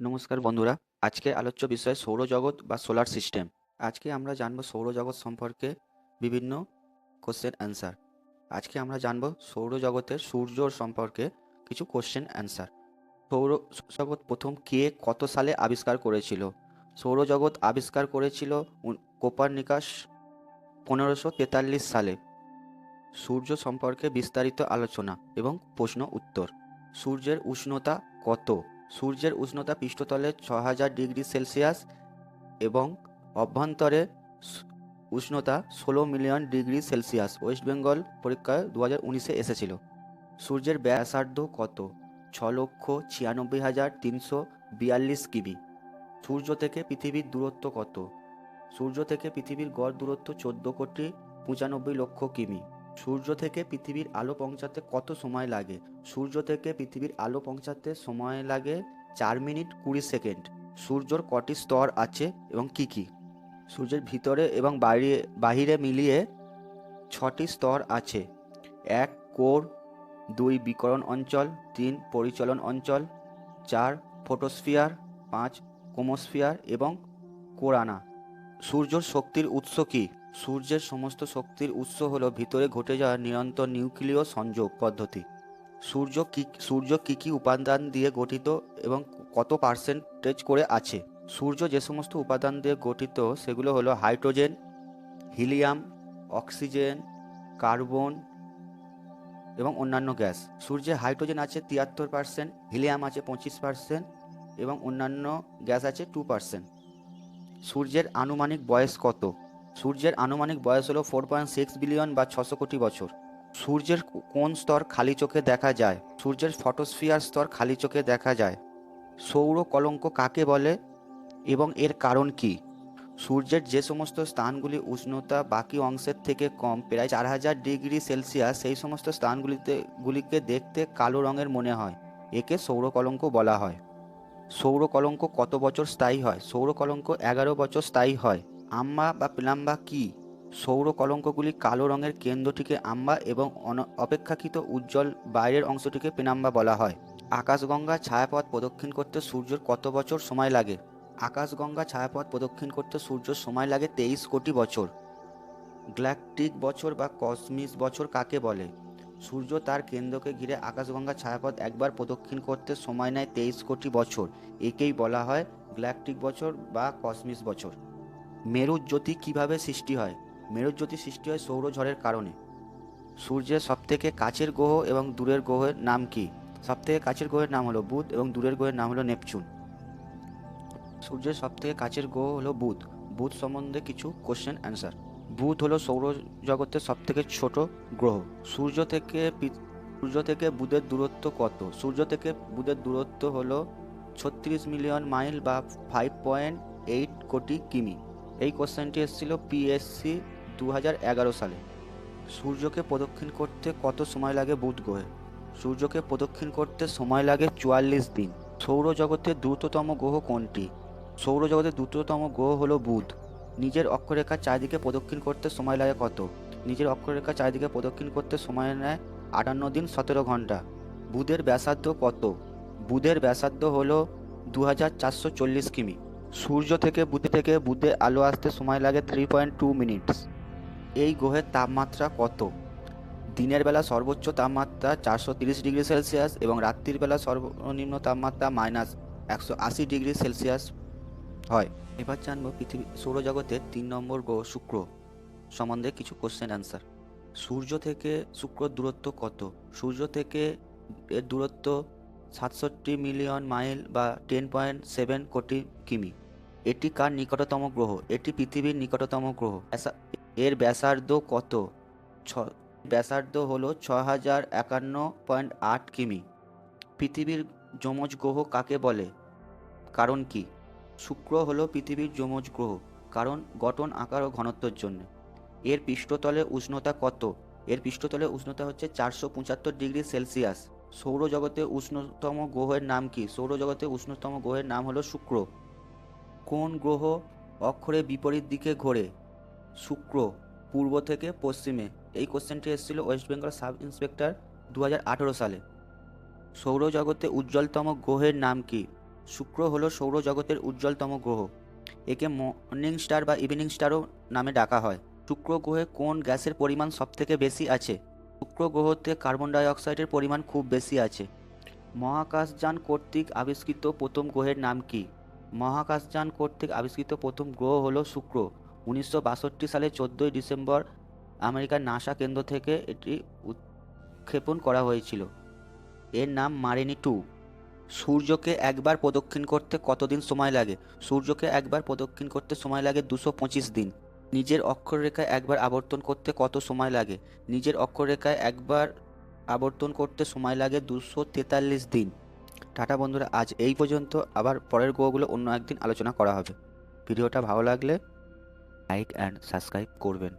নমস্কার বন্ধুরা, আজকে আলোচ্য বিষয় সৌরজগৎ বা সোলার সিস্টেম। আজকে আমরা জানব সৌরজগৎ সম্পর্কে বিভিন্ন কোশ্চেন অ্যান্সার আজকে আমরা জানব সৌরজগতের সূর্য সম্পর্কে কিছু কোশ্চেন অ্যান্সার সৌর জগৎ প্রথম কে কত সালে আবিষ্কার করেছিল? সৌরজগৎ আবিষ্কার করেছিল কোপারনিকাস পনেরোশো তেতাল্লিশ সালে। সূর্য সম্পর্কে বিস্তারিত আলোচনা এবং প্রশ্ন উত্তর। সূর্যের উষ্ণতা কত? সূর্যের উষ্ণতা পৃষ্ঠতলে ছ হাজার ডিগ্রি সেলসিয়াস এবং অভ্যন্তরে উষ্ণতা ষোলো million degree celsius. West Bengal পরীক্ষায় দু হাজার উনিশে এসেছিল। সূর্যের ব্যাসার্ধ কত? ছ লক্ষ ছিয়ানব্বই হাজার তিনশো বিয়াল্লিশ কিবি সূর্য থেকে পৃথিবীর দূরত্ব কত? সূর্য থেকে পৃথিবীর গড় দূরত্ব চোদ্দ কোটি পঁচানব্বই লক্ষ কিমি। সূর্য থেকে পৃথিবীর আলো পৌঁছাতে কত সময় লাগে? সূর্য থেকে পৃথিবীর আলো পৌঁছাতে সময় লাগে চার মিনিট কুড়ি সেকেন্ড। সূর্যর কটি স্তর আছে এবং কি কি? সূর্যের ভিতরে এবং বাইরে, বাহিরে মিলিয়ে ছটি স্তর আছে। এক, কোর। দুই, বিকরণ অঞ্চল। তিন, পরিচলন অঞ্চল। চার, ফটোস্ফিয়ার। পাঁচ কোমোস্ফিয়ার এবং কোরানা। সূর্যর শক্তির উৎস কি? সূর্যের সমস্ত শক্তির উৎস হলো ভিতরে ঘটে যাওয়া নিরন্তর নিউক্লিয় সংযোগ পদ্ধতি। সূর্য কি সূর্য কী কী উপাদান দিয়ে গঠিত এবং কত পার্সেন্টেজ করে আছে? সূর্য যে সমস্ত উপাদান দিয়ে গঠিত, সেগুলো হলো হাইড্রোজেন, হিলিয়াম, অক্সিজেন, কার্বন এবং অন্যান্য গ্যাস। সূর্যে হাইড্রোজেন আছে তিয়াত্তর পার্সেন্ট হিলিয়াম আছে পঁচিশ পার্সেন্ট এবং অন্যান্য গ্যাস আছে টু পার্সেন্ট সূর্যের আনুমানিক বয়স কত? সূর্যের আনুমানিক বয়স হলো ফোর পয়েন্ট সিক্স বিলিয়ন বা ছশো কোটি বছর। সূর্যের কোন স্তর খালি চোখে দেখা যায়? সূর্যের ফটোস্ফিয়ার স্তর খালি চোখে দেখা যায়। সৌর কলঙ্ক কাকে বলে? এবং এর কারণ কি? সূর্যের যে সমস্ত স্থানগুলি উষ্ণতা বাকি অংশের থেকে কম, প্রায় চার হাজার ডিগ্রি সেলসিয়াস, সেই সমস্ত স্থানগুলিতে গুলিকে দেখতে কালো রঙের মনে হয়। একে সৌর কলঙ্ক বলা হয়। সৌর কলঙ্ক কত বছর স্থায়ী হয়? সৌর কলঙ্ক এগারো বছর স্থায়ী হয়। আম্মা বা পিলাম্বা কি? সৌর কলঙ্কগুলি কালো রঙের কেন্দ্রটিকে আম্বা এবং অপেক্ষাকৃত উজ্জ্বল বাইরের অংশটিকে পিনাম্বা বলা হয়। আকাশগঙ্গা ছায়াপথ প্রদক্ষিণ করতে সূর্যের কত বছর সময় লাগে? আকাশগঙ্গা ছায়াপথ প্রদক্ষিণ করতে সূর্যের সময় লাগে তেইশ কোটি বছর। গ্ল্যাকটিক বছর বা কসমিস বছর কাকে বলে? সূর্য তার কেন্দ্রকে ঘিরে আকাশগঙ্গা ছায়াপথ একবার প্রদক্ষিণ করতে সময় নেয় তেইশ কোটি বছর। একেই বলা হয় গ্ল্যাকটিক বছর বা কসমিস বছর। মেরুজ্যোতি কীভাবে সৃষ্টি হয়? মেরুজ্যোতি সৃষ্টি হয় সৌরঝড়ের কারণে। সূর্যের সবথেকে কাছের গ্রহ এবং দূরের গ্রহের নাম কি? সবথেকে কাছের গ্রহের নাম হলো বুধ এবং দূরের গ্রহের নাম হলো নেপচুন। সূর্যের সবথেকে কাছের গ্রহ হলো বুধ। বুধ সম্বন্ধে কিছু কোশ্চেন অ্যান্সার বুধ হলো সৌরজগতের সবথেকে ছোট গ্রহ। সূর্য থেকে সূর্য থেকে বুধের দূরত্ব কত? সূর্য থেকে বুধের দূরত্ব হলো ছত্রিশ মিলিয়ন মাইল বা ফাইভ পয়েন্ট এইট কোটি কিমি। এই কোশ্চেনটি এসেছিল পিএসসি দু হাজার এগারো সালে। সূর্যকে প্রদক্ষিণ করতে কত সময় লাগে বুধ গ্রহে? সূর্যকে প্রদক্ষিণ করতে সময় লাগে চুয়াল্লিশ দিন। সৌরজগতের দ্রুততম গ্রহ কোনটি? সৌরজগতের দ্রুততম গ্রহ হলো বুধ। নিজের অক্ষরেখার চারিদিকে প্রদক্ষিণ করতে সময় লাগে কত? নিজের অক্ষরেখার চারিদিকে প্রদক্ষিণ করতে সময় নেয় আটান্ন দিন সতেরো ঘণ্টা। বুধের ব্যাসার্ধ কত? বুধের ব্যাসার্ধ হলো দু হাজার চারশো চল্লিশ কিমি। সূর্য থেকে বুধে থেকে বুধে আলো আসতে সময় লাগে থ্রি পয়েন্ট টু মিনিটস এই গ্রহের তাপমাত্রা কত? দিনের বেলা সর্বোচ্চ তাপমাত্রা চারশো তিরিশ ডিগ্রি সেলসিয়াস এবং রাত্রির বেলা সর্বনিম্ন তাপমাত্রা মাইনাস একশো আশি ডিগ্রি সেলসিয়াস হয়। এবার জানব পৃথিবী সৌরজগতের তিন নম্বর গ্রহ শুক্র সম্বন্ধে কিছু কোশ্চেন অ্যান্সার সূর্য থেকে শুক্রর দূরত্ব কত? সূর্য থেকে এর দূরত্ব সাতষট্টি মিলিয়ন মাইল বা টেন পয়েন্ট সেভেন কোটি কিমি। এটি কার নিকটতম গ্রহ? এটি পৃথিবীর নিকটতম গ্রহ। এর ব্যাসার্ধ কত? ছ ব্যাসার্ধ হলো ছ হাজার একান্ন পয়েন্ট আট কিমি। পৃথিবীর যমজ গ্রহ কাকে বলে? কারণ কি? শুক্র হলো পৃথিবীর যমজ গ্রহ, কারণ গঠন, আকার ও ঘনত্বের জন্য। এর পৃষ্ঠতলে উষ্ণতা কত? এর পৃষ্ঠতলে উষ্ণতা হচ্ছে চারশো পঁচাত্তর ডিগ্রি সেলসিয়াস। সৌরজগতে উষ্ণতম গ্রহের নাম কি? সৌরজগতে উষ্ণতম গ্রহের নাম হলো শুক্র। কোন গ্রহ অক্ষরে বিপরীত দিকে ঘোরে? শুক্র, পূর্ব থেকে পশ্চিমে। এই কোশ্চেনটি এসেছিল ওয়েস্ট বেঙ্গল সাব ইন্সপেক্টর দু হাজার আঠারো সালে। সৌরজগতে উজ্জ্বলতম গ্রহের নাম কি? শুক্র হলো সৌরজগতের উজ্জ্বলতম গ্রহ। একে মর্নিং স্টার বা ইভিনিং স্টারও নামে ডাকা হয়। শুক্র গ্রহে কোন গ্যাসের পরিমাণ সবথেকে বেশি আছে? শুক্র গ্রহতে কার্বন ডাই অক্সাইডের পরিমাণ খুব বেশি আছে। মহাকাশযান কর্তৃক আবিষ্কৃত প্রথম গ্রহের নাম কি? মহাকাশযান কর্তৃক আবিষ্কৃত প্রথম গ্রহ হল শুক্র। উনিশশো সালের চোদ্দোই ডিসেম্বর আমেরিকার নাসা কেন্দ্র থেকে এটি উৎক্ষেপণ করা হয়েছিল। এর নাম মারিনি টু। সূর্যকে একবার প্রদক্ষিণ করতে কতদিন সময় লাগে? সূর্যকে একবার প্রদক্ষিণ করতে সময় লাগে দুশো পঁচিশ দিন। নিজের অক্ষররেখায় একবার আবর্তন করতে কত সময় লাগে? নিজের অক্ষররেখায় একবার আবর্তন করতে সময় লাগে দুশো তেতাল্লিশ দিন। টাটা বন্ধুরা, আজ এই পর্যন্ত। আবার পরের গ্রহগুলো অন্য একদিন আলোচনা করা হবে। ভিডিওটা ভালো লাগলে লাইক অ্যান্ড সাবস্ক্রাইব করবেন।